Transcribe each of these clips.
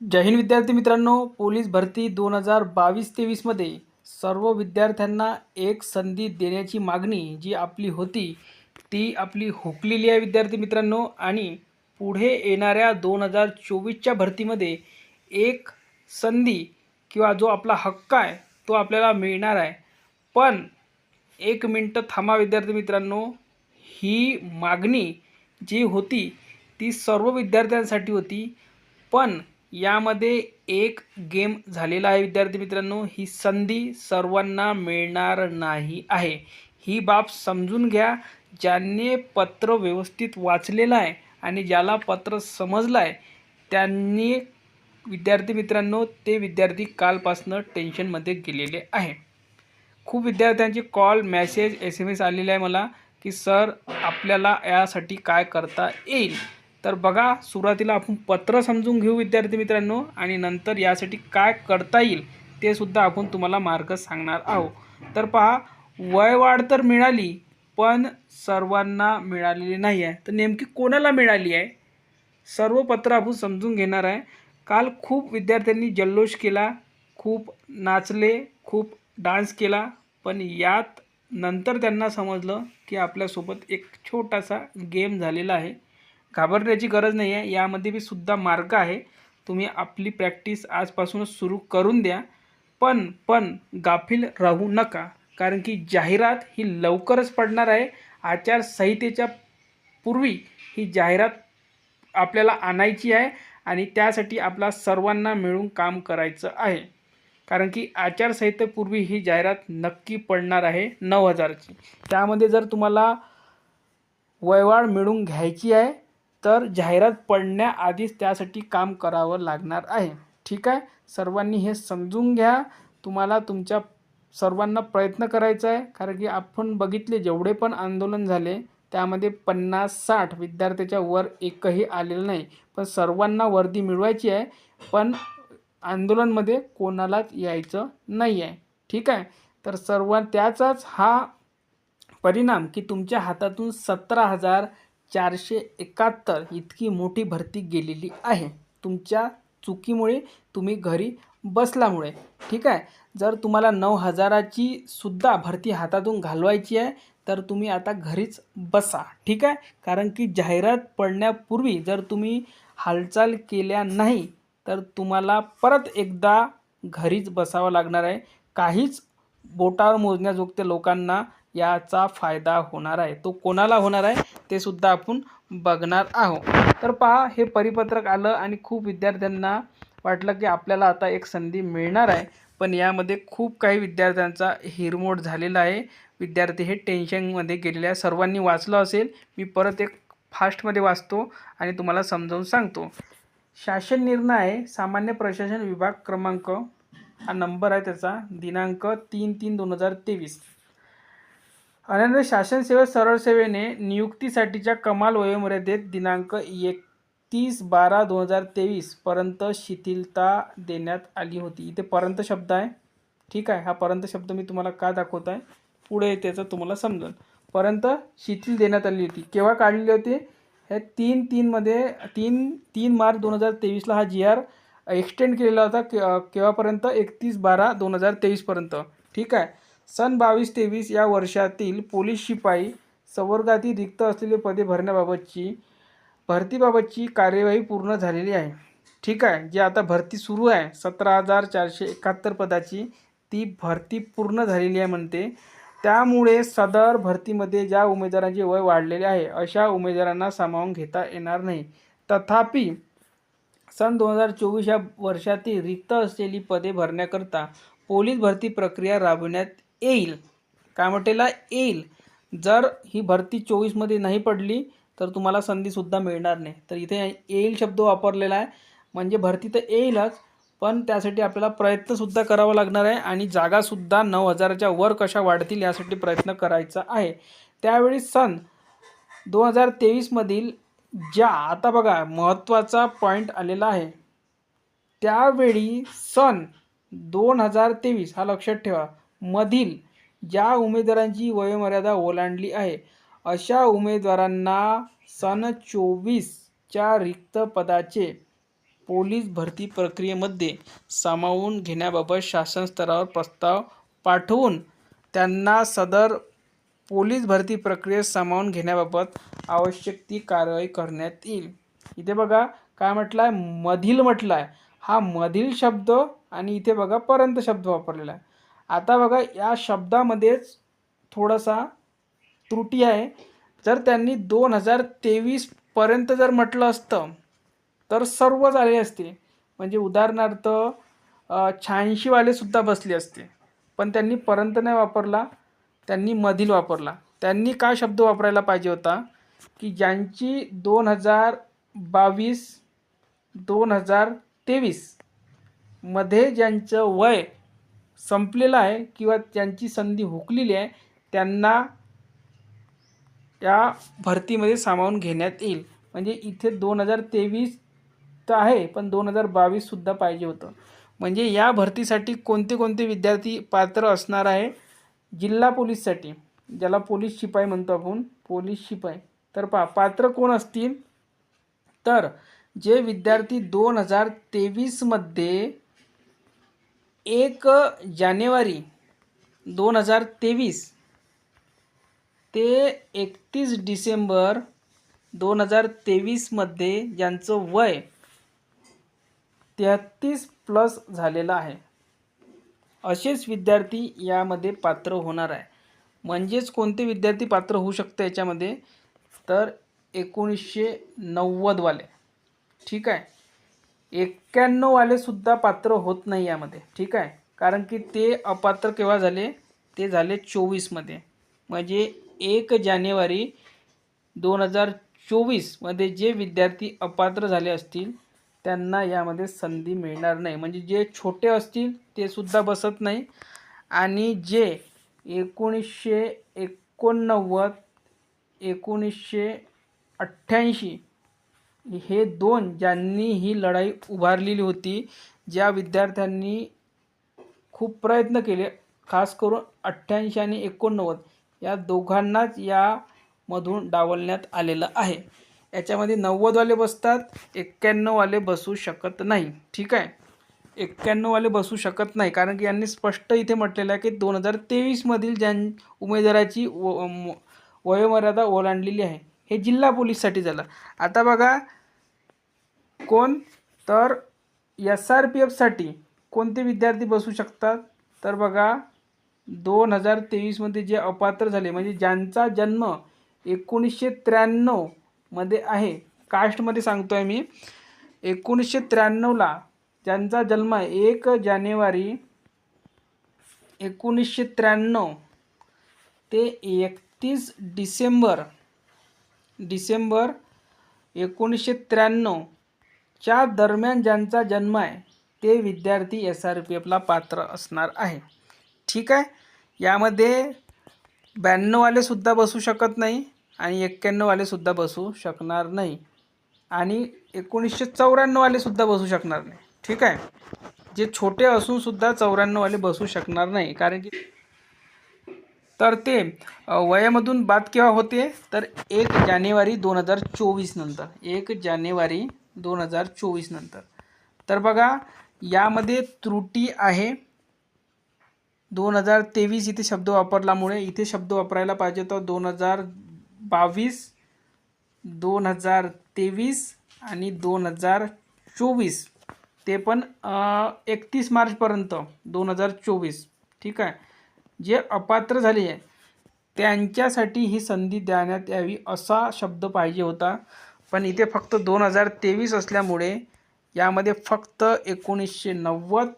जय हिंद विद्यार्थी मित्रांनो पोलीस भरती दोन हजार बावीस तेवीसमध्ये सर्व विद्यार्थ्यांना एक संधी देण्याची मागणी जी आपली होती ती आपली हुकलेली आहे विद्यार्थी मित्रांनो. आणि पुढे येणाऱ्या दोन हजार चोवीसच्या भरतीमध्ये एक संधी किंवा जो आपला हक्क आहे तो आपल्याला मिळणार आहे. पण एक मिनटं थांबा विद्यार्थी मित्रांनो. ही मागणी जी होती ती सर्व विद्यार्थ्यांसाठी होती. पण यामध्ये एक गेम झालेला आहे विद्यार्थी मित्रांनो. ही संधी सर्वांना मिळणार नाही आहे. ही बाब समजून घ्या. ज्यांनी पत्र व्यवस्थित वाचलेलं आहे आणि ज्याला पत्र समजलं आहे त्यांनी विद्यार्थी मित्रांनो ते विद्यार्थी कालपासनं टेन्शनमध्ये गेलेले आहे. खूप विद्यार्थ्यांचे call message S M S आलेले आहे मला की सर आपल्याला यासाठी काय करता येईल? तर बघा सुरुवातीला आपण पत्र समजून घेऊ विद्यार्थी मित्रांनो आणि नंतर यासाठी काय करता येईल ते सुद्धा आपण तुम्हाला मार्ग सांगणार आहोत. तर पहा वयवाढ तर मिळाली पण सर्वांना मिळालेली नाही आहे. तर नेमकी कोणाला मिळाली आहे? सर्व पत्र आपण समजून घेणार आहे. काल खूप विद्यार्थ्यांनी जल्लोष केला खूप नाचले खूप डान्स केला पण यात नंतर त्यांना समजलं की आपल्यासोबत एक छोटासा गेम झालेला आहे. घाबरण्याची गरज नाही आहे. यामध्ये बी सुद्धा मार्ग आहे. तुम्ही आपली प्रॅक्टिस आजपासूनच सुरू करून द्या. पण पण गाफील राहू नका. कारण की जाहिरात ही लवकरच पडणार आहे. आचारसंहितेच्या पूर्वी ही जाहिरात आपल्याला आणायची आहे आणि त्यासाठी आपला सर्वांना मिळून काम करायचं आहे. कारण की आचारसंहितेपूर्वी ही जाहिरात नक्की पडणार आहे नऊ हजारची. त्यामध्ये जर तुम्हाला वयवाढ मिळून घ्यायची आहे तर जाहिरात पडण्याआधीच त्यासाठी काम करावं लागणार आहे. ठीक आहे? सर्वांनी हे समजून घ्या. तुम्हाला तुमच्या सर्वांना प्रयत्न करायचा आहे. कारण की आपण बघितले जेवढे पण आंदोलन झाले त्यामध्ये पन्नास साठ विद्यार्थ्याच्या वर एकही आलेलं नाही. पण सर्वांना वर्दी मिळवायची आहे. पण आंदोलनमध्ये कोणालाच यायचं नाही आहे ठीक आहे? तर सर्व त्याचाच हा परिणाम की तुमच्या हातातून सतरा हजार चारशे एकाहत्तर इतकी मोठी भरती गेलेली आहे. तुमच्या चुकीमुळे तुम्ही घरी बसल्यामुळे. ठीक आहे? जर तुम्हाला नऊ हजाराची सुद्धा भरती हातातून घालवायची आहे तर तुम्ही आता घरीच बसा. ठीक आहे? कारण की जाहिरात पडण्यापूर्वी जर तुम्ही हालचाल केल्या नाही तर तुम्हाला परत एकदा घरीच बसावं लागणार आहे. काहीच बोटावर मोजण्याजोगत्या लोकांना याचा फायदा होणार आहे. तो कोणाला होणार आहे ते सुद्धा आपण बघणार आहोत. तर पहा हे परिपत्रक आलं आणि खूप विद्यार्थ्यांना वाटलं की आपल्याला आता एक संधी मिळणार आहे. पण यामध्ये खूप काही विद्यार्थ्यांचा हिरमोड झालेला आहे. विद्यार्थी हे टेन्शनमध्ये गेलेले आहे सर्वांनी वाचलं असेल मी परत एक फास्टमध्ये वाचतो आणि तुम्हाला समजावून सांगतो. शासन निर्णय सामान्य प्रशासन विभाग क्रमांक हा नंबर आहे त्याचा दिनांक तीन तीन दोन हजार तेवीस. अनंतर शासन सेवा सरळ सेवेने नियुक्तीसाठीच्या कमाल वयोमर्यादेत दिनांक एकतीस बारा दोन हजार तेवीसपर्यंत शिथिलता देण्यात आली होती. इथे पर्यंत शब्द आहे. ठीक आहे. हा पर्यंत शब्द मी तुम्हाला का दाखवत आहे? पुढे त्याचं तुम्हाला समजेल. पर्यंत शिथिल देण्यात आली होती. केव्हा काढलेली होती? हे तीन तीनमध्ये तीन तीन मार्च दोन हजार तेवीसला हा जी आर एक्सटेंड केलेला होता. के केव्हापर्यंत? एकतीस बारा दोन हजार तेवीसपर्यंत ठीक आहे. सन बावीस तेवीस या वर्षातील पोलीस शिपाई संवर्गातील रिक्त असलेले पदे भरण्याबाबतची भरतीबाबतची कार्यवाही पूर्ण झालेली आहे. ठीक आहे जी आता भरती सुरू आहे सतरा हजार चारशे एकाहत्तर पदाची ती भरती पूर्ण झालेली आहे म्हणते. त्यामुळे सदर भरतीमध्ये ज्या उमेदवारांचे वय वाढलेले आहे अशा उमेदवारांना सामावून घेता येणार नाही. तथापि सन दोन हजार चोवीस या वर्षातील रिक्त असलेली पदे भरण्याकरता पोलीस भरती प्रक्रिया राबवण्यात येईल. काय म्हटलेला येईल. जर ही भरती चोवीसमध्ये नाही पडली तर तुम्हाला संधीसुद्धा मिळणार नाही. तर इथे येईल शब्द वापरलेला आहे. म्हणजे भरती तर येईलच पण त्यासाठी आपल्याला प्रयत्नसुद्धा करावा लागणार आहे आणि जागासुद्धा नऊ हजाराच्या वर कशा वाढतील यासाठी प्रयत्न करायचा आहे. त्यावेळी सन दोन हजार तेवीसमधील ज्या आता बघा महत्त्वाचा पॉईंट आलेला आहे. त्यावेळी सन दोन हजार तेवीस हा लक्षात ठेवा. मधील ज्या उमेदवारांची वयोमर्यादा ओलांडली आहे अशा उमेदवारांना सन चोवीसच्या रिक्त पदाचे पोलीस भरती प्रक्रियेमध्ये सामावून घेण्याबाबत शासन स्तरावर प्रस्ताव पाठवून त्यांना सदर पोलीस भरती प्रक्रियेत सामावून घेण्याबाबत आवश्यक ती कारवाई करण्यात येईल. इथे बघा काय म्हटलं आहे मधील म्हटलं आहे हा मधील शब्द आणि इथे बघा पर्यंत शब्द वापरलेला आहे. आता बघा या शब्दामध्येच थोडासा त्रुटी आहे. जर त्यांनी दोन हजार तेवीसपर्यंत जर म्हटलं असतं तर सर्व झाले असते. म्हणजे उदाहरणार्थ शहाऐंशीवालेसुद्धा बसले असते. पण त्यांनी पर्यंत नाही वापरला त्यांनी मधील वापरला. त्यांनी काय शब्द वापरायला पाहिजे होता? की ज्यांची दोन हजार बावीस दोन हजार तेवीसमध्ये ज्यांचं वय संपलेला आहे किंवा ज्यांची संधी हुकलेली आहे त्यांना या भरतीमध्ये सामावून घेण्यात येईल. म्हणजे इथे दोन हजार तेवीस तर आहे पण दोन हजार बावीससुद्धा पाहिजे होतं. म्हणजे या भरतीसाठी कोणते कोणते विद्यार्थी पात्र असणार आहे? जिल्हा पोलीससाठी ज्याला पोलीस शिपाई म्हणतो आपण पोलीस शिपाई. तर पा पात्र कोण असतील? तर जे विद्यार्थी दोन हजार तेवीसमध्ये एक जानेवारी दोन हजार तेवीस ते एकतीस डिसेंबर दोन हजार तेवीसमध्ये ज्यांचं वय तेहत्तीस प्लस झालेलं आहे. असेच विद्यार्थी यामध्ये पात्र होणार आहे. म्हणजेच कोणते विद्यार्थी पात्र होऊ शकतं याच्यामध्ये? तर एकोणीसशे नव्वदवाले. ठीक आहे? एक्क्याण्णववाले सुद्धा पात्र होत नाही यामध्ये. ठीक आहे? कारण की ते अपात्र केव्हा झाले? ते झाले चोवीसमध्ये म्हणजे एक जानेवारी दोन हजार चोवीसमध्ये जे विद्यार्थी अपात्र झाले असतील त्यांना यामध्ये संधी मिळणार नाही. म्हणजे जे छोटे असतील ते सुद्धा बसत नाही. आणि जे एकोणीसशे एकोणनव्वद एकोणीसशे अठ्ठ्याऐंशी हे दोन ज्यांनी ही लढाई उभारलेली होती ज्या विद्यार्थ्यांनी खूप प्रयत्न केले खास करून अठ्ठ्याऐंशी आणि एकोणनव्वद या दोघांनाच यामधून डावलण्यात आलेलं आहे. याच्यामध्ये नव्वदवाले बसतात एक्क्याण्णववाले बसू शकत नाही. ठीक आहे? एक्क्याण्णववाले बसू शकत नाही कारण की यांनी स्पष्ट इथे म्हटलेलं आहे की दोन हजार तेवीसमधील ज्यां उमेदवाराची व वयोमर्यादा ओलांडलेली आहे हे जिल्हा पोलीससाठी झालं. आता बघा कोण? तर एस आर पी एफसाठी कोणते विद्यार्थी बसू शकतात? तर बघा दोन हजार तेवीसमध्ये जे अपात्र झाले म्हणजे ज्यांचा जन्म एकोणीसशे त्र्याण्णवमध्ये आहे कास्टमध्ये सांगतो आहे मी. एकोणीसशे त्र्याण्णवला ज्यांचा जन्म एक जानेवारी एकोणीसशे त्र्याण्णव ते एकतीस डिसेंबर डिसेंबर एकोणीसशे त्र्याण्णव च्या दरम्यान ज्यांचा जन्म आहे ते विद्यार्थी एस आर पी एफला पात्र असणार आहे. ठीक आहे? यामध्ये ब्याण्णववालेसुद्धा बसू शकत नाही आणि एक्क्याण्णववालेसुद्धा बसू शकणार नाही आणि एकोणीसशे चौऱ्याण्णववालेसुद्धा बसू शकणार नाही. ठीक आहे? जे छोटे असूनसुद्धा चौऱ्याण्णववाले बसू शकणार नाही. कारण की तर ते वयामधून बाद केव्हा होते? तर एक जानेवारी दोन हजार चोवीस नंतर. एक जानेवारी दोन हजार चोवीस नंतर. तर बघा यामध्ये त्रुटी आहे. दोन हजार तेवीस इथे शब्द वापरल्यामुळे इथे शब्द वापरायला पाहिजे तर दोन हजार बावीस दोन हजार तेवीस आणि दोन हजार चोवीस. ते पण एकतीस मार्चपर्यंत दोन हजार चोवीस. ठीक आहे? जे अपात्र झाले आहे त्यांच्यासाठी ही संधी देण्यात यावी असा शब्द पाहिजे होता. पण इथे फक्त दोन हजार तेवीस असल्यामुळे यामध्ये फक्त एकोणीसशे नव्वद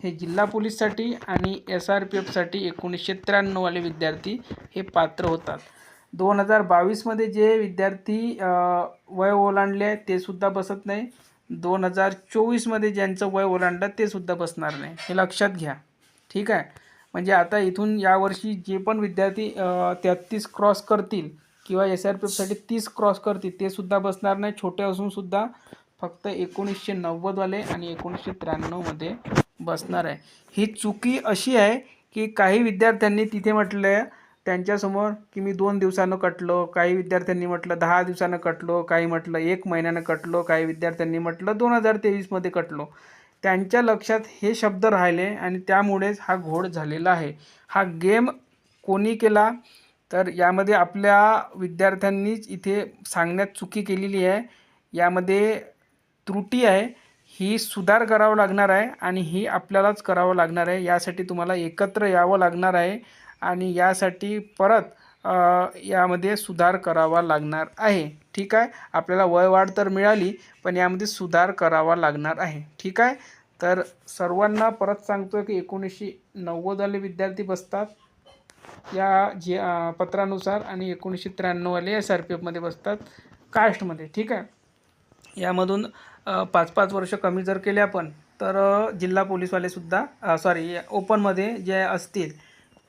हे जिल्हा पोलीससाठी आणि एस आर पी एफसाठी एकोणीसशे त्र्याण्णववाले विद्यार्थी हे पात्र होतात. दोन हजार बावीसमध्ये जे विद्यार्थी वय ओलांडले आहे ते सुद्धा बसत नाही. दोन हजार चोवीसमध्ये ज्यांचं वय ओलांडलं ते सुद्धा बसणार नाही. हे लक्षात घ्या. ठीक आहे? म्हणजे आता इथून यावर्षी जे पण विद्यार्थी तेहत्तीस क्रॉस करतील किंवा एस आर पी एफसाठी तीस क्रॉस करतील ते सुद्धा बसणार नाही. छोटे असून सुद्धा फक्त एकोणीसशे नव्वदवाले आणि एकोणीसशे त्र्याण्णवमध्ये बसणार आहे. ही चुकी अशी आहे की काही विद्यार्थ्यांनी तिथे म्हटलं आहे त्यांच्यासमोर की मी दोन दिवसानं कटलो काही विद्यार्थ्यांनी म्हटलं दहा दिवसानं कटलो काही म्हटलं एक महिन्यानं कटलो काही विद्यार्थ्यांनी म्हटलं दोन हजार तेवीसमध्ये कटलो. त्यांच्या लक्षात हे शब्द राहिले आणि त्यामुळेच हा घोळ झालेला आहे. हा गेम कोणी केला? तर यामध्ये आपल्या विद्यार्थ्यांनीच इथे सांगण्यात चुकी केलेली आहे. यामध्ये त्रुटी आहे. ही सुधार करावं लागणार आहे आणि ही आपल्यालाच करावं लागणार आहे. यासाठी तुम्हाला एकत्र यावं लागणार आहे आणि यासाठी परत यामध्ये सुधार करावा लागणार आहे. ठीक आहे? आपल्याला वयवाढ तर मिळाली पण यामध्ये सुधार करावा लागणार आहे. ठीक आहे? तर सर्वांना परत सांगतो की एकोणीसशे नव्वदवाले विद्यार्थी बसतात. या जे पत्रानुसार आणि एकोणीसशे त्र्याण्णववाले एस आर पी एफमध्ये बसतात कास्टमध्ये ठीक आहे? यामधून पाच पाच वर्ष कमी जर केले आपण तर जिल्हा पोलीसवालेसुद्धा सॉरी ओपनमध्ये जे असतील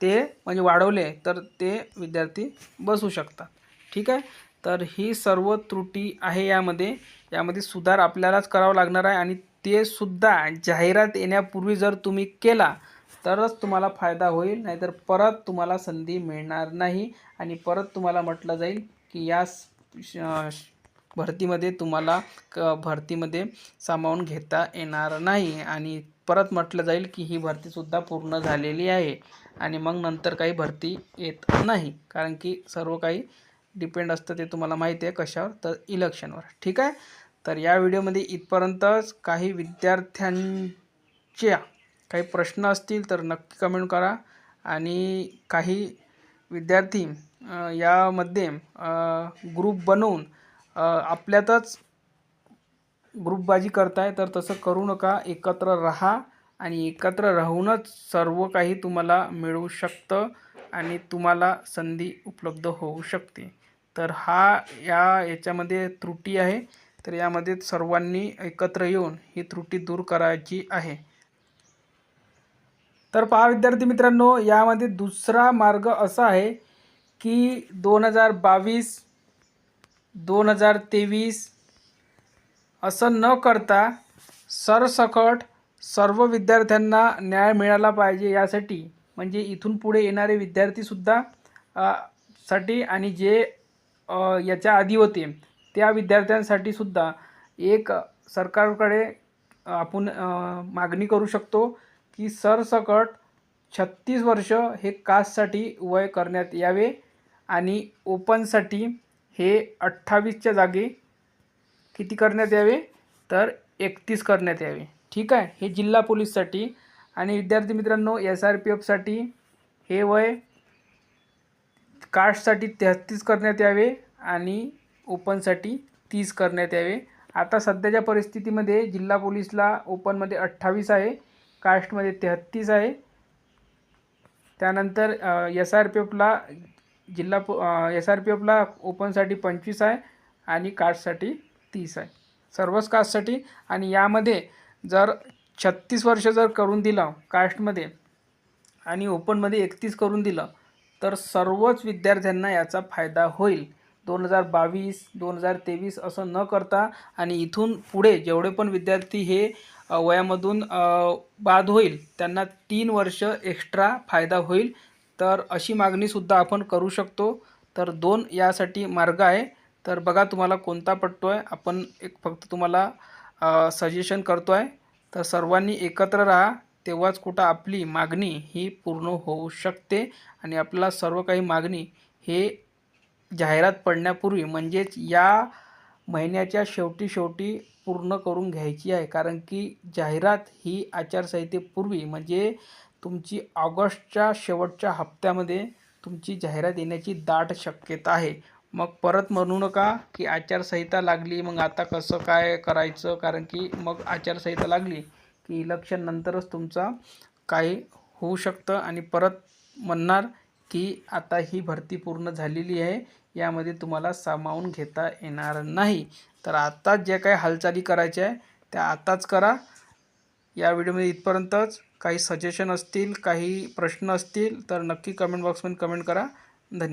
ते म्हणजे वाढवले तर ते विद्यार्थी बसू शकतात ठीक आहे? तर ही सर्व त्रुटी आहे यामध्ये. यामध्ये सुधार आपल्यालाच करावा लागणार आहे आणि ते सुद्धा जाहिरात येण्यापूर्वी जर तुम्ही केला तरच तुम्हाला फायदा होईल नाहीतर परत तुम्हाला संधी मिळणार नाही आणि परत तुम्हाला म्हटलं जाईल की या श- भरतीमध्ये तुम्हाला क भरतीमध्ये सामावून घेता येणार नाही आणि परत म्हटलं जाईल की ही भरतीसुद्धा पूर्ण झालेली आहे आणि मग नंतर काही भरती येत नाही. कारण की सर्व काही डिपेंड असतं ते तुम्हाला माहिती आहे कशावर तर इलेक्शनवर ठीक आहे? तर या व्हिडिओमध्ये इथपर्यंतच काही विद्यार्थ्यांच्या काही प्रश्न असतील तर नक्की कमेंट करा. आणि काही विद्यार्थी यामध्ये ग्रुप बनवून आपल्यातच ग्रुपबाजी करताय तर तसं करू नका. एकत्र राहा आणि एकत्र राहूनच सर्व काही तुम्हाला मिळू शकतं आणि तुम्हाला संधी उपलब्ध होऊ शकते. तर हा या याच्यामध्ये त्रुटी आहे. तर यामध्ये सर्वांनी एकत्र येऊन ही त्रुटी दूर करायची आहे. तर पहा विद्यार्थी मित्रांनो यामध्ये दुसरा मार्ग असा आहे की दोन हजार बावीस दोन हजार तेवीस असं न करता सरसकट सर्व विद्यार्थ्यांना न्याय मिळाला पाहिजे यासाठी. म्हणजे इथून पुढे येणारे विद्यार्थीसुद्धा साठी आणि जे याच्या आधी होते त्या विद्यार्थ्यांसाठी सुद्धा एक सरकारकडे आपण मागणी करू शकतो. की सरसकट छत्तीस वर्ष हे कास्टसाठी वय करण्यात यावे आणि ओपनसाठी हे अठ्ठावीसच्या जागी किती करण्यात यावे? तर एकतीस करण्यात यावे. ठीक आहे? हे जिल्हा पोलीससाठी आणि विद्यार्थी मित्रांनो एस आर पी एफसाठी हे वय कास्टसाठी तेहत्तीस करण्यात यावे आणि ओपनसाठी तीस करण्यात यावे. आता सध्याच्या परिस्थितीमध्ये जिल्हा पोलीसला ओपनमध्ये अठ्ठावीस आहे. कास्टमध्ये तेहत्तीस आहे. त्यानंतर एस आर पी एफला जिल्हा पो एस आर पी एफला ओपनसाठी पंचवीस आहे आणि कास्टसाठी तीस आहे. सर्वच कास्टसाठी आणि यामध्ये जर छत्तीस वर्ष जर करून दिलं कास्टमध्ये आणि ओपनमध्ये एकतीस करून दिलं तर सर्वच विद्यार्थ्यांना याचा फायदा होईल. दोन हजार बावीस दोन हजार तेवीस असं न करता आणि इथून पुढे जेवढे पण विद्यार्थी हे वयामधून बाद होईल त्यांना तीन वर्ष एक्स्ट्रा फायदा होईल. तर अशी मागणीसुद्धा आपण करू शकतो. तर दोन यासाठी मार्ग आहे. तर बघा तुम्हाला कोणता पटतो आहे आपण एक फक्त तुम्हाला सजेशन करतो आहे तर सर्वांनी एकत्र राहा. तेव्हाच कुठं आपली मागणी ही पूर्ण होऊ शकते. आणि आपला सर्व काही मागणी हे जाहिरात पडण्यापूर्वी म्हणजेच या महिन्याच्या शेवटी शेवटी पूर्ण करून घ्यायची आहे. कारण की जाहिरात ही आचारसंहितेपूर्वी म्हणजे तुमची ऑगस्टच्या शेवटच्या हप्त्यामध्ये तुमची जाहिरात येण्याची दाट शक्यता आहे. मग परत म्हणू नका की आचारसंहिता लागली मग आता कसं काय करायचं? कारण की मग आचारसंहिता लागली की इलेक्शन नंतरच तुमचा काही होऊ शकतं. आणि परत म्हणणार की आता ही भरती पूर्ण झालेली आहे. यामध्ये तुम्हाला सामावून घेता येणार नाही. तर आत्ताच जे काही हालचाली करायच्या आहे त्या आत्ताच करा. या व्हिडिओमध्ये इथपर्यंतच काही सजेशन असतील काही प्रश्न असतील तर नक्की कमेंट बॉक्समध्ये कमेंट करा. धन्यवाद.